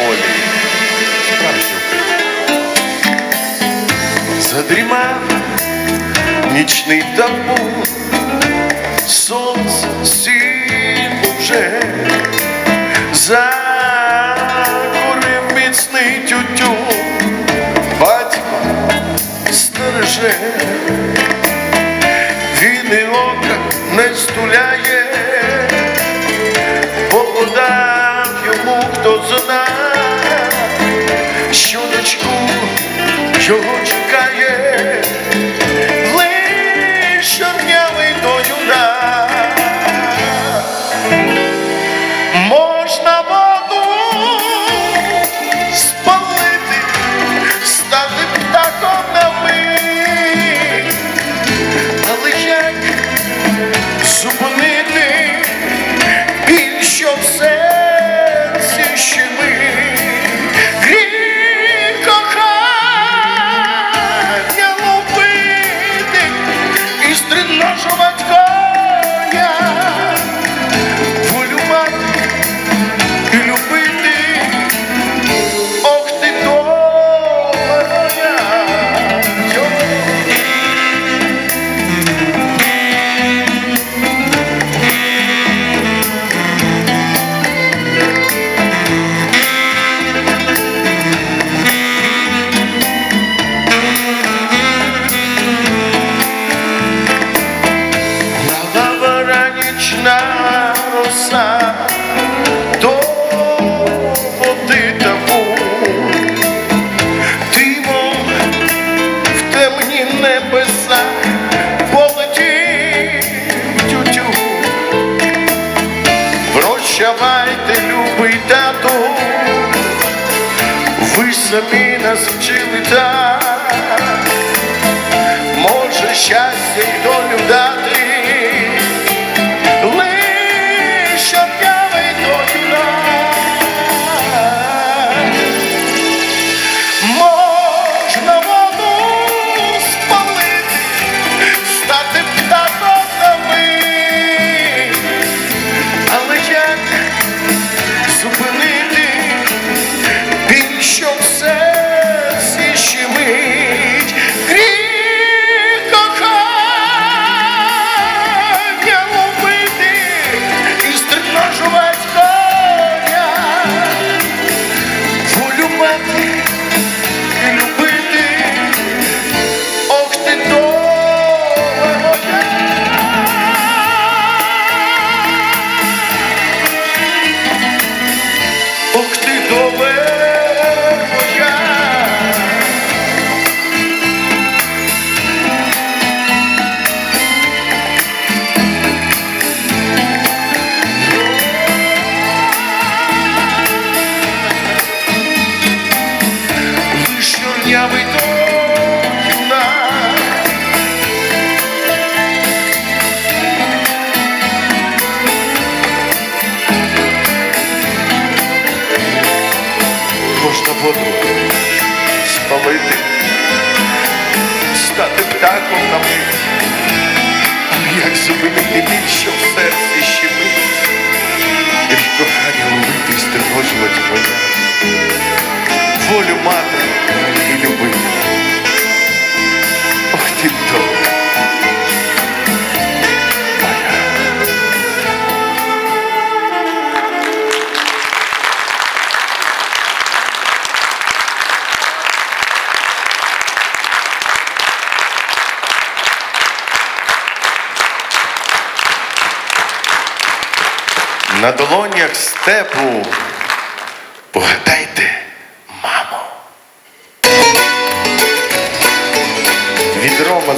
полі. Справжній українець. Задрімав нічний табун, сонце сіло вже, закурив міцний тютюн, батько стереже, він і ока не його чекає, лиш чорнявий до юна. Можна воду спалити, стати птахом роса, до води табу, ти мов в темні небеса полетів тютю. Прощавайте, любий тату, ви самі нас вчили так, може щастя й долю Воду спалити, стати птахом на мить. Як зупинити біль, що в серці На долонях степу погадайте, мамо. Від Рома